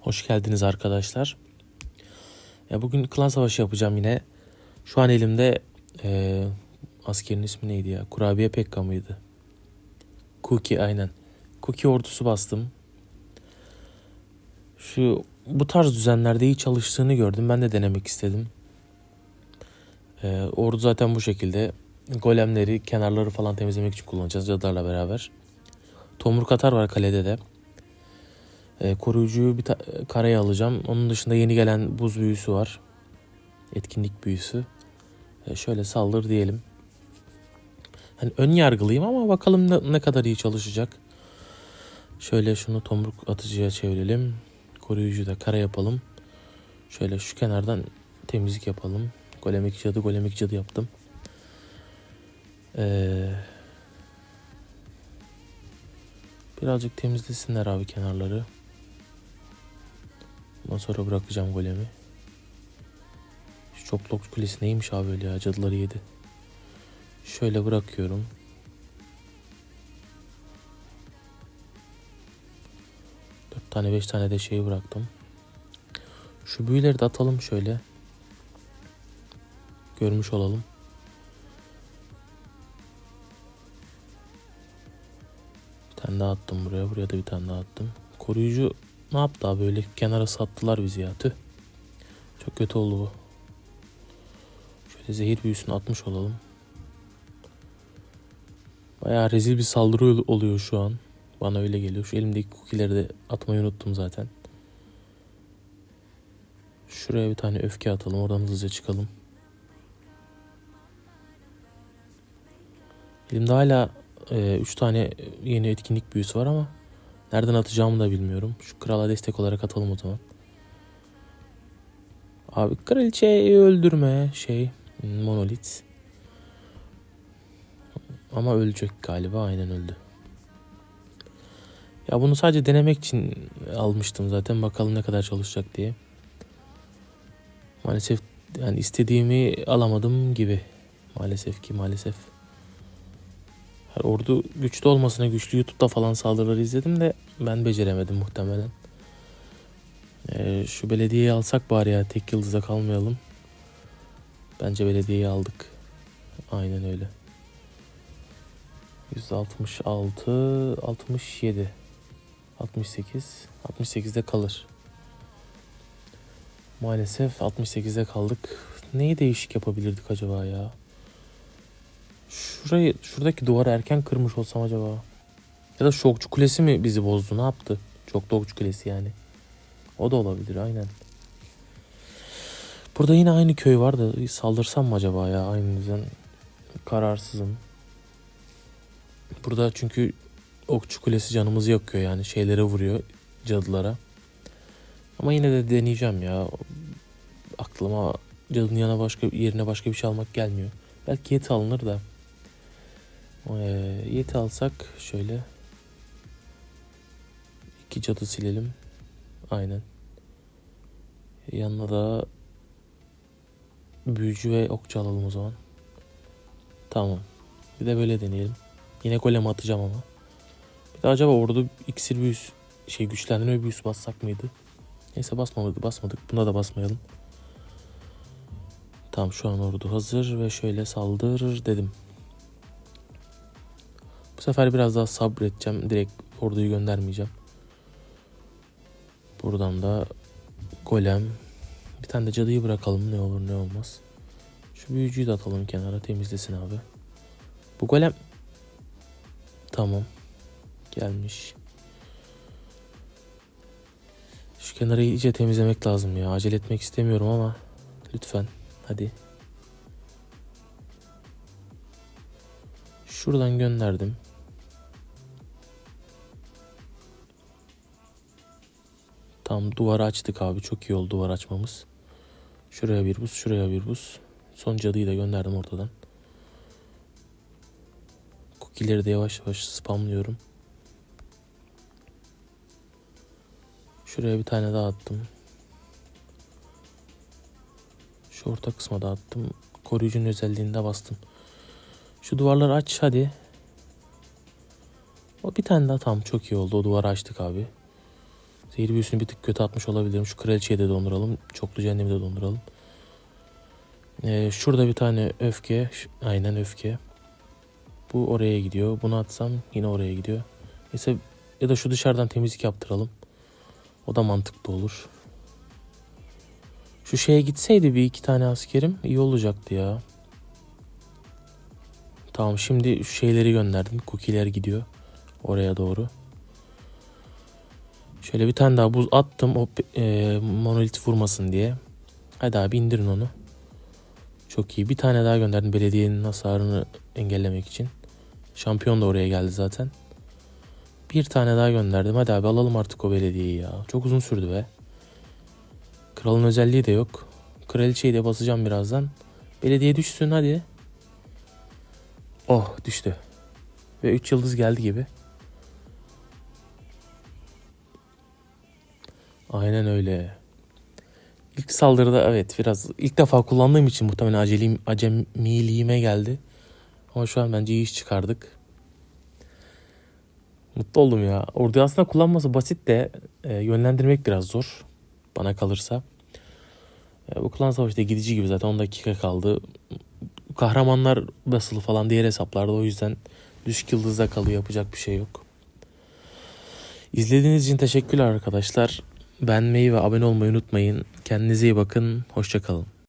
Hoş geldiniz arkadaşlar. Ya bugün klan savaşı yapacağım yine. Şu an elimde e, askerin ismi neydi ya? Kurabiye Pekka mıydı? Cookie aynen. Cookie ordusu bastım. Şu bu tarz düzenlerde iyi çalıştığını gördüm. Ben de denemek istedim. E, ordu zaten bu şekilde. Golemleri, kenarları falan temizlemek için kullanacağız cadılarla beraber. Tomruk atar var kalede de. E, koruyucuyu bir karaya alacağım. Onun dışında yeni gelen buz büyüsü var. Etkinlik büyüsü. E, şöyle saldır diyelim. Hani ön yargılıyım ama bakalım ne, ne kadar iyi çalışacak. Şöyle şunu tomruk atıcıya çevirelim. Koruyucuyu da kara yapalım. Şöyle şu kenardan temizlik yapalım. Golemik cadı, golemik cadı yaptım. Ee, birazcık temizlesinler abi kenarları. Ondan sonra bırakacağım golemi. Şu çoplok kulesi neymiş abi öyle ya cadıları yedi. Şöyle bırakıyorum. Dört tane beş tane de şeyi bıraktım. Şu büyüleri de atalım şöyle. Görmüş olalım. Bir tane daha attım buraya. Buraya da bir tane daha attım. Koruyucu ne yaptı abi böyle kenara sattılar bizi ya tüh. Çok kötü oldu bu. Şöyle zehir büyüsünü atmış olalım. Bayağı rezil bir saldırı ol- oluyor şu an. Bana öyle geliyor. Şu elimdeki cookie'leri de atmayı unuttum zaten. Şuraya bir tane öfke atalım. Oradan hızlıca çıkalım. Elimde hala 3 tane yeni etkinlik büyüsü var ama nereden atacağımı da bilmiyorum. Şu krala destek olarak atalım o zaman. Abi kraliçeyi öldürme şey monolit. Ama ölecek galiba aynen öldü. Ya bunu sadece denemek için almıştım zaten bakalım ne kadar çalışacak diye. Maalesef yani istediğimi alamadım gibi. Maalesef ki maalesef. Her ordu güçlü olmasına güçlü YouTube'da falan saldırıları izledim de ben beceremedim muhtemelen. Ee, şu belediyeyi alsak bari ya tek yıldıza kalmayalım. Bence belediyeyi aldık. Aynen öyle. 166, 67, 68, 68'de kalır. Maalesef 68'de kaldık. Neyi değişik yapabilirdik acaba ya? Şurayı, şuradaki duvarı erken kırmış olsam acaba? Ya da şokçu kulesi mi bizi bozdu? Ne yaptı? Çok okçu kulesi yani. O da olabilir aynen. Burada yine aynı köy var da saldırsam mı acaba ya aynı yüzden kararsızım. Burada çünkü okçu kulesi canımızı yakıyor yani şeylere vuruyor cadılara. Ama yine de deneyeceğim ya. Aklıma cadının yana başka yerine başka bir şey almak gelmiyor. Belki yeti alınır da. Ee, yeti alsak şöyle iki cadı silelim. Aynen. Yanına da büyücü ve okçu alalım o zaman. Tamam. Bir de böyle deneyelim. Yine golem atacağım ama. Bir de acaba orada iksir büyüsü şey güçlendirme büyüsü bassak mıydı? Neyse basmadık basmadık. Buna da basmayalım. Tamam şu an ordu hazır ve şöyle saldır dedim. Sefer biraz daha sabredeceğim. Direkt orduyu göndermeyeceğim. Buradan da golem. Bir tane de cadıyı bırakalım ne olur ne olmaz. Şu büyücüyü de atalım kenara temizlesin abi. Bu golem Tamam. Gelmiş. Şu kenarı iyice temizlemek lazım ya. Acele etmek istemiyorum ama lütfen hadi. Şuradan gönderdim. Tam duvarı açtık abi. Çok iyi oldu duvar açmamız. Şuraya bir buz, şuraya bir buz. Son cadıyı da gönderdim ortadan. Cookie'leri de yavaş yavaş spamlıyorum. Şuraya bir tane daha attım. Şu orta kısma da attım. koruyucunun özelliğinde bastım. Şu duvarları aç hadi. O bir tane daha tam çok iyi oldu. O duvarı açtık abi. Zehir büyüsünü bir tık kötü atmış olabilirim. Şu kraliçeyi de donduralım. Çoklu cehennemi de donduralım. Ee, şurada bir tane öfke. Aynen öfke. Bu oraya gidiyor. Bunu atsam yine oraya gidiyor. Neyse ya da şu dışarıdan temizlik yaptıralım. O da mantıklı olur. Şu şeye gitseydi bir iki tane askerim iyi olacaktı ya. Tamam şimdi şu şeyleri gönderdim. Cookie'ler gidiyor. Oraya doğru. Şöyle bir tane daha buz attım o e, monolit vurmasın diye. Hadi abi indirin onu. Çok iyi. Bir tane daha gönderdim belediyenin hasarını engellemek için. Şampiyon da oraya geldi zaten. Bir tane daha gönderdim. Hadi abi alalım artık o belediyeyi ya. Çok uzun sürdü be. Kralın özelliği de yok. Kraliçeyi de basacağım birazdan. Belediye düşsün hadi. Oh düştü. Ve 3 yıldız geldi gibi. Aynen öyle. İlk saldırıda evet biraz ilk defa kullandığım için muhtemelen acelim, acemiliğime geldi. Ama şu an bence iyi iş çıkardık. Mutlu oldum ya. Orduyu aslında kullanması basit de e, yönlendirmek biraz zor. Bana kalırsa. E, bu klan savaşı da gidici gibi zaten 10 dakika kaldı. Kahramanlar basılı falan diğer hesaplarda o yüzden düşük yıldızda kalıyor yapacak bir şey yok. İzlediğiniz için teşekkürler arkadaşlar. Beğenmeyi ve abone olmayı unutmayın. Kendinize iyi bakın. Hoşçakalın.